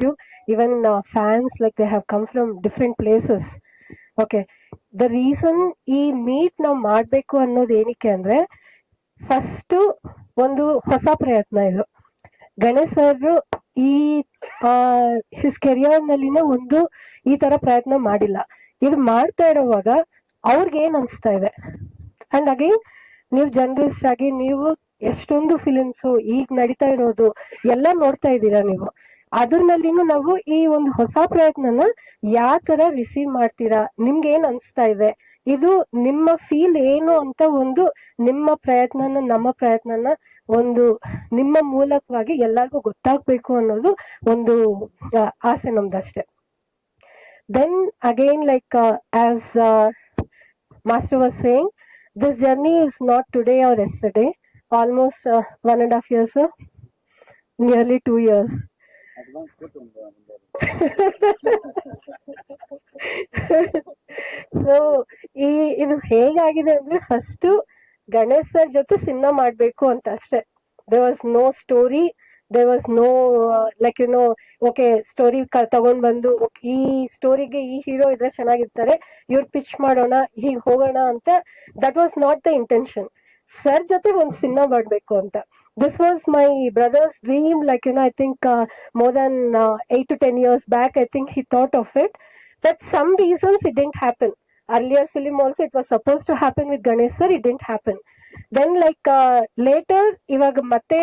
you. Even uh, fans, like they have come from different places. Okay the reason ಈ meet ನಾವು ಮಾಡಬೇಕು ಅನ್ನೋದು ಏನಕ್ಕೆ ಅಂದ್ರೆ ಫಸ್ಟು ಒಂದು ಹೊಸ ಪ್ರಯತ್ನ ಇದು ಗಣೇಶ್ ಸರ್ ಈ ಹಿಸ್ ಕೆರಿಯರ್ ನಲ್ಲಿನೇ ಒಂದು ಈ ತರ ಪ್ರಯತ್ನ ಮಾಡಿಲ್ಲ ಇದು ಮಾಡ್ತಾ ಇರೋವಾಗ ಅವ್ರಿಗೇನು ಅನ್ಸ್ತಾ ಇದೆ ಆ್ಯಂಡ್ ಅಗೈನ್ ನೀವು ಜರ್ನಲಿಸ್ಟ್ ಆಗಿ ನೀವು ಎಷ್ಟೊಂದು ಫಿಲಿಮ್ಸು ಈಗ ನಡೀತಾ ಇರೋದು ಎಲ್ಲ ನೋಡ್ತಾ ಇದ್ದೀರಾ ನೀವು ಅದ್ರನಲ್ಲಿನೂ ನಾವು ಈ ಒಂದು ಹೊಸ ಪ್ರಯತ್ನನ ಯಾವ ತರ ರಿಸೀವ್ ಮಾಡ್ತೀರಾ? ನಿಮ್ಗೆ ಏನ್ ಅನ್ಸ್ತಾ ಇದೆ? ಇದು ನಿಮ್ಮ ಫೀಲ್ ಏನು ಅಂತ ಒಂದು ನಿಮ್ಮ ಪ್ರಯತ್ನನ, ನಮ್ಮ ಪ್ರಯತ್ನನ ಒಂದು ನಿಮ್ಮ ಮೂಲಕವಾಗಿ ಎಲ್ಲರಿಗೂ ಗೊತ್ತಾಗ್ಬೇಕು ಅನ್ನೋದು ಒಂದು ಆಸೆ ನಮ್ದಷ್ಟೇ. Then again like as master was saying this journey is not today or yesterday almost one and half years nearly two years so ಈ, ಇದು ಹೇಗಾಗಿದೆ ಅಂದ್ರೆ ಫಸ್ಟ್ ಗಣೇಶ್ ಸರ್ ಜೊತೆ ಸಿನಿಮಾ ಮಾಡ್ಬೇಕು ಅಂತ ಅಷ್ಟೇ. They was no story they was no like you know okay story ತಗೊಂಡ್ ಬಂದು, ಈ ಸ್ಟೋರಿಗೆ ಈ ಹೀರೋ ಇದ್ರೆ ಚೆನ್ನಾಗಿರ್ತಾರೆ, ಇವ್ರು ಪಿಚ್ ಮಾಡೋಣ, ಹೀಗ್ ಹೋಗೋಣ ಅಂತ that was not the intention sir ಜೊತೆ ಒಂದು ಸಿನಿಮಾ ಮಾಡ್ಬೇಕು ಅಂತ. This was my brother's dream like you know I think more than eight to ten years back I think he thought of it that some reasons it didn't happen. Earlier film also it was supposed to happen with Ganesh sir, it didn't happen. Then like uh, ಇವಾಗ ಮತ್ತೆ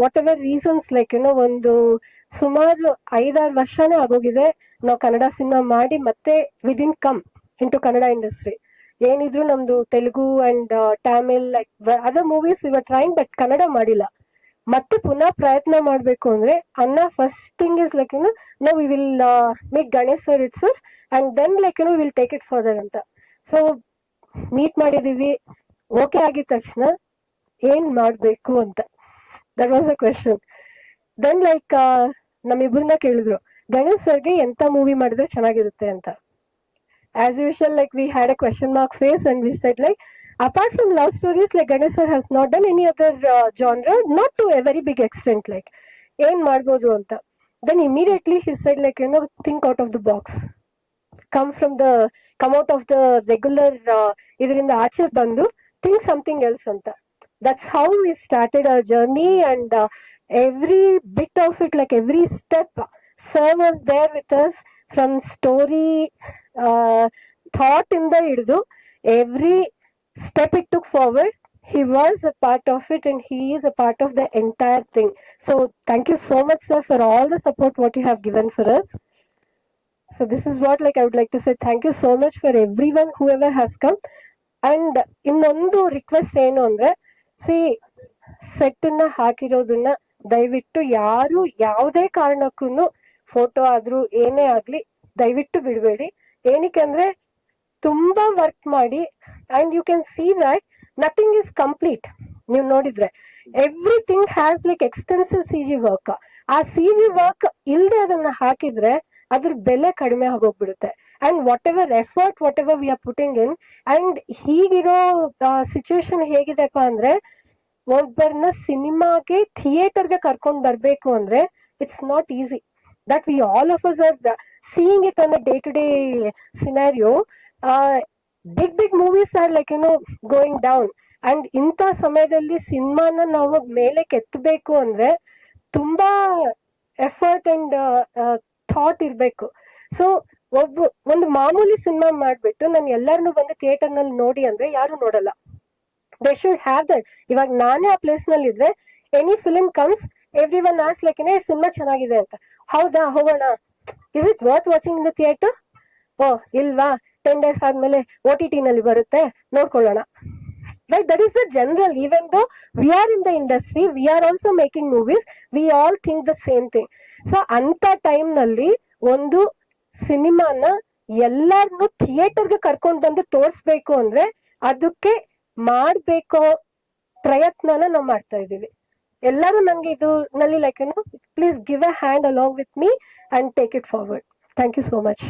what ever reasons like ಏನೋ ಒಂದು ಸುಮಾರು ಐದಾರು ವರ್ಷನೇ ಆಗೋಗಿದೆ ನಾವು Kannada cinema ಮಾಡಿ ಮತ್ತೆ within come into Kannada industry ಏನಿದ್ರು ನಮ್ದು Telugu and Tamil like other movies we were trying but Kannada ಮಾಡಿಲ್ಲ. ಮತ್ತೆ ಪುನಃ ಪ್ರಯತ್ನ ಮಾಡಬೇಕು ಅಂದ್ರೆ ಅನ್ನ first thing is like you know we will make Ganesh sir it sir and then like you will take it further ಅಂತ. So meet ಮಾಡಿದೀವಿ okay ಆಗಿದ ತಕ್ಷಣ ಏನ್ ಮಾಡ್ಬೇಕು ಅಂತ. That was a question then like ನಮ್ಮಿಬ್ಬರನ್ನ ಕೇಳಿದ್ರು ಗಣೇಶ್ ಸರ್ಗೆ ಎಂತ ಮೂವಿ ಮಾಡಿದ್ರೆ ಚೆನ್ನಾಗಿರುತ್ತೆ ಅಂತ. As usual like we had a question mark face and we said like apart from love stories like ganesh sir has not done any other uh, genre not to a very big extent like ಏನ್ ಮಾಡ್ಬೋದು ಅಂತ then immediately he said like ಏನೋ think out of the box come from the come out of the regular ಇದರಿಂದ ಆಚೆ ಬಂದು think something else ಅಂತ that's how we started our journey and every bit of it like every step sir was there with us from story thought ಇಂದ ಹಿಡಿದು every step it took forward he was a part of it and he is a part of the entire thing so thank you so much sir for all the support what you have given for us so this is what like i would like to say thank you so much for everyone whoever has come and ಇನ್ನೊಂದು request ಏನು ಅಂದ್ರೆ C set ನ ಹಾಕಿರೋದನ್ನ ದಯವಿಟ್ಟು ಯಾರು ಯಾವುದೇ ಕಾರಣಕ್ಕೂ photo ಆದ್ರೂ ಏನೇ ಆಗ್ಲಿ, ದಯವಿಟ್ಟು ಬಿಡಬೇಡಿ. ಏನಕ್ಕೆ ಅಂದ್ರೆ ತುಂಬಾ ವರ್ಕ್ ಮಾಡಿ and you can see that nothing is complete ನೀವು ನೋಡಿದ್ರೆ everything has like extensive C G work ಆ ಸಿ ಜಿ ವರ್ಕ್ ಇಲ್ಲದೆ ಅದನ್ನ ಹಾಕಿದ್ರೆ ಅದ್ರ ಬೆಲೆ ಕಡಿಮೆ ಆಗೋಗ್ಬಿಡುತ್ತೆ. And whatever effort whatever we are putting in and ಹೀಗಿರೋ situation ಹೇಗಿದೆಪ್ಪ ಅಂದ್ರೆ ಒಬ್ಬರನ್ನ ಸಿನಿಮಾಗೆ ಥಿಯೇಟರ್ಗೆ ಕರ್ಕೊಂಡು ಬರಬೇಕು ಅಂದ್ರೆ it's not easy that of all of seeing are on it day to day to day scenario big big movies are like know, going down and ಇಂಥ ಸಮಯದಲ್ಲಿ ಸಿನಿಮಾನ ನಾವು ಮೇಲೆ ಕೆತ್ತಬೇಕು ಅಂದ್ರೆ ತುಂಬಾ ಎಫರ್ಟ್ ಅಂಡ್ ಥಾಟ್ ಇರಬೇಕು. ಸೊ ಒಬ್ಬ ಒಂದು ಮಾಮೂಲಿ ಸಿನಿಮಾ ಮಾಡ್ಬಿಟ್ಟು ನಾನು ಎಲ್ಲರನ್ನು ಬಂದು ಥಿಯೇಟರ್ನಲ್ಲಿ ನೋಡಿ ಅಂದ್ರೆ ಯಾರು ನೋಡಲ್ಲ. ದೇ ಶುಡ್ ಹ್ಯಾವ್ ದಟ್ ಇವಾಗ ನಾನೇ ಆ ಪ್ಲೇಸ್ನಲ್ಲಿ any film comes every one as like cinema ಚೆನ್ನಾಗಿದೆ ಅಂತ. ಹೌದಾ, ಹೋಗೋಣ. Is it worth watching the theatre ಓ, ಇಲ್ವಾ? ಟೆನ್ ಡೇಸ್ ಆದ್ಮೇಲೆ ಓ ಟಿ ಟಿ ನಲ್ಲಿ ಬರುತ್ತೆ. ನೋಡ್ಕೊಳ್ಳೋಣ. But that is the general even though we are in the industry we are also making movies we all think the same thing so ಅಂತ ಟೈಮ್ನಲ್ಲಿ ಒಂದು ಸಿನಿಮಾನ ಎಲ್ಲಾರನ್ನು ಥಿಯೇಟರ್ಗೆ ಕರ್ಕೊಂಡು ಬಂದು ತೋರಿಸ್ಬೇಕು ಅಂದ್ರೆ, ಅದಕ್ಕೆ ಮಾಡ್ಬೇಕೋ ಪ್ರಯತ್ನನ ನಾವು ಮಾಡ್ತಾ ಇದೀವಿ ಎಲ್ಲರೂ ನನಗೆ ಇದು ನಲ್ಲಿ like you know please give a hand along with me and take it forward thank you so much